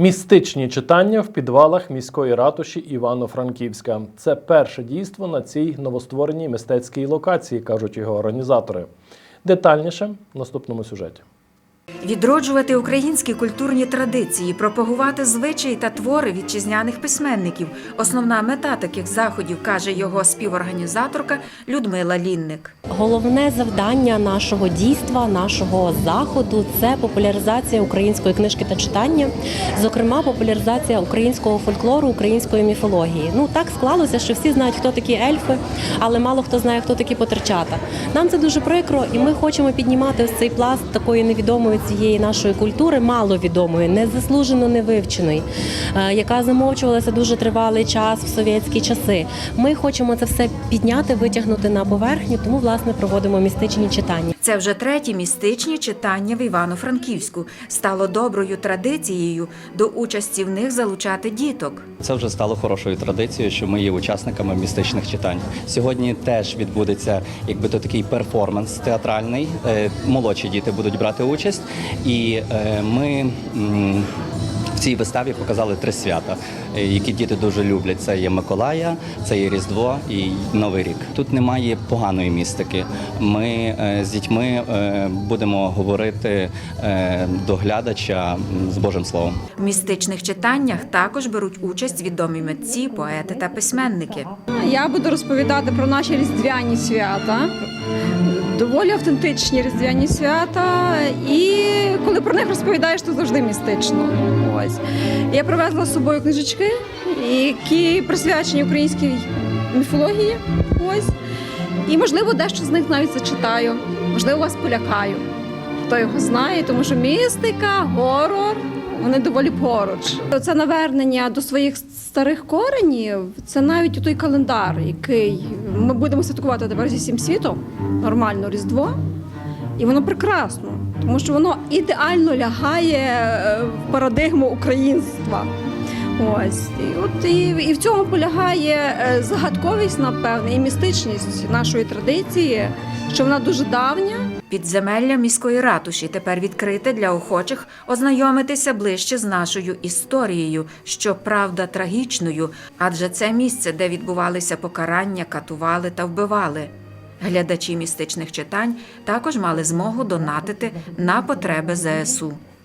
Містичні читання в підвалах міської ратуші Івано-Франківська. Це перше дійство на цій новоствореній мистецькій локації, кажуть його організатори. Детальніше в наступному сюжеті. Відроджувати українські культурні традиції, пропагувати звичаї та твори вітчизняних письменників основна мета таких заходів, каже його співорганізаторка Людмила Лінник. Головне завдання нашого дійства, нашого заходу це популяризація української книжки та читання, зокрема, популяризація українського фольклору, української міфології. Ну так склалося, що всі знають, хто такі ельфи, але мало хто знає, хто такі потерчата. Нам це дуже прикро, і ми хочемо піднімати ось цей пласт такої невідомої цієї нашої культури, маловідомої, незаслужено невивченої, е, яка замовчувалася дуже тривалий час в совєтські часи. Ми хочемо це все підняти, витягнути на поверхню, тому власне проводимо містичні читання. Це вже треті містичні читання в Івано-Франківську. Стало доброю традицією до участі в них залучати діток. Це вже стало хорошою традицією, що ми є учасниками містичних читань. Сьогодні теж відбудеться, якби то такий перформанс театральний. Е, Молодші діти будуть брати участь, і е, ми. В цій виставі показали три свята, е, які діти дуже люблять. Це є Миколая, це є Різдво і Новий рік. Тут немає поганої містики. Ми е, з дітьми е, будемо говорити до глядача з Божим Словом. В містичних читаннях також беруть участь відомі митці, поети та письменники. Я буду розповідати про наші різдвяні свята, доволі автентичні різдвяні свята. І них розповідаєш, то завжди містично. Ось я привезла з собою книжечки, які присвячені українській міфології. Ось і можливо дещо з них навіть зачитаю, можливо, вас полякаю. Хто його знає, тому що містика, горор. Вони доволі поруч. Це навернення до своїх старих коренів. Це навіть той календар, який ми будемо святкувати тепер зі всім світом, нормально Різдво. І воно прекрасно, тому що воно ідеально лягає е, в парадигму українства. Ось і от і, і в цьому полягає е, загадковість, напевне, і містичність нашої традиції, що вона дуже давня. Підземелля міської ратуші тепер відкрите для охочих ознайомитися ближче з нашою історією, що правда трагічною, адже це місце, де відбувалися покарання, катували та вбивали. Глядачі містичних читань також мали змогу донатити на потреби ЗСУ.